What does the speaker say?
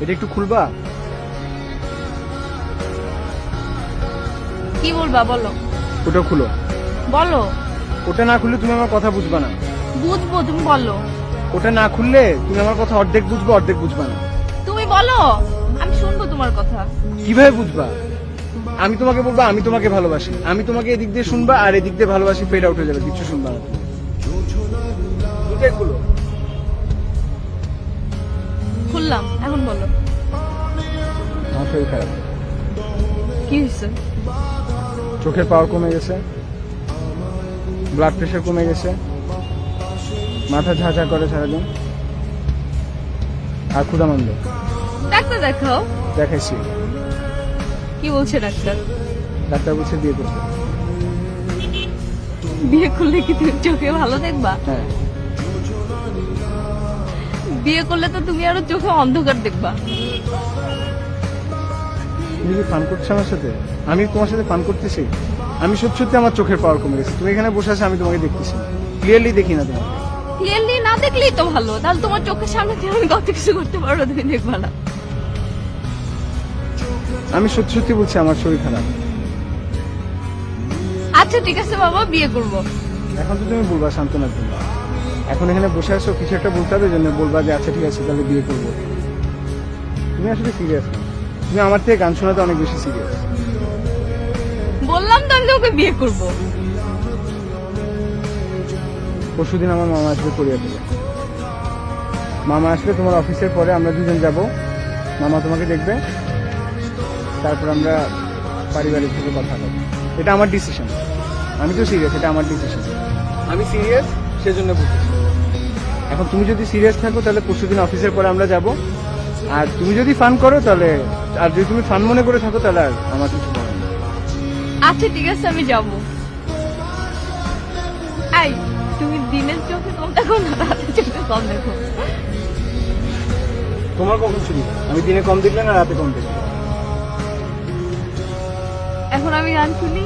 এটা একটু খুলবা? কি বলবা বলো। ওটা খুলো। বলো। ওটা না খুললে তুমি আমার কথা বুঝবা না। বুঝব তুমি বলো। ওটা না খুললে তুমি আমার কথা অর্ধেক বুঝবে অর্ধেক বুঝবা না। তুমি বলো আমি শুনব তোমার কথা। কীভাবে বুঝবা? আমি তোমাকে বলব আমি তোমাকে ভালোবাসি। আমি তোমাকে এদিক দিয়ে শুনবা আর এদিক দিয়ে ভালোবাসি ফেড আউট হয়ে যাবে কিছু শুনবা না দুটাই খুলো। খুললাম এখন বলো। আমার শরীর খারাপ। কি হয়েছে? চোখের পাওয়ার কমে গেছে ব্লাড প্রেশার কমে গেছে মাথা ঝাঁঝা করে সারাদিন আর ক্ষুদামন্দ ডাক্তার দেখাও। দেখাইছি। কি বলছে ডাক্তার? ডাক্তার বলছে বিয়ে করতে। বিয়ে করলে কি তুমি চোখে ভালো দেখবা? হ্যাঁ। বিয়ে করলে তো তুমি আরও চোখে অন্ধকার দেখবা। তুমি কি ফান করছ আমার সাথে? আমি তোমার সাথে ফান করতেছি। আমি সত্যি সত্যি আমার চোখের পাওয়ার কমে গেছে। তুমি এখানে বসে আছো আমি তোমাকে দেখতেছি ক্লিয়ারলি দেখি না তোমাকে। ক্লিয়ারলি না দেখলেই তো ভালো। তাহলে তোমার চোখের সামনে আমি কত কিছু করতে পারো তুমি দেখবা না। আমি সত্যি সত্যি বলছি আমার শরীর খারাপ। আচ্ছা ঠিক আছে বাবা বিয়ে করব। এখন তো তুমি বলবা সান্ত্বনার জন্য এখন এখানে বসে আছো কিছু একটা বলতে হবে জন্য বলবা যে আচ্ছা ঠিক আছে তাহলে বিয়ে করব। তুমি আসলে সিরিয়াস তুমি আমার থেকে গান শোনাতে অনেক বেশি সিরিয়াস বললাম তো আমি তোমাকে বিয়ে করব। পরশুদিন আমার মামা আসবে কোরিয়া থেকে মামা আসলে তোমার অফিসের পরে আমরা দুজন যাব। মামা তোমাকে দেখবে। তারপর আমরা পারিবারিক থেকে কথা বলব এটা আমার ডিসিশন আমি তো সিরিয়াস এটা আমার ডিসিশন আমি সিরিয়াস সেজন্য বলতেছি এখন তুমি যদি সিরিয়াস থাকো তাহলে পরশুদিন অফিসের পরে আমরা যাব। আর তুমি যদি ফান করো তাহলে আর যদি তুমি ফান মনে করে থাকো তাহলে আর আমার কিছু নেই। আচ্ছা ঠিক আছে আমি যাব। আই তুমি দিনের চোখে কম দেখো না রাতের চোখে কম দেখো? তোমার কখন শুনি আমি দিনে কম দেখলে না রাতে কম দেখলে এখন আমি গান শুনি।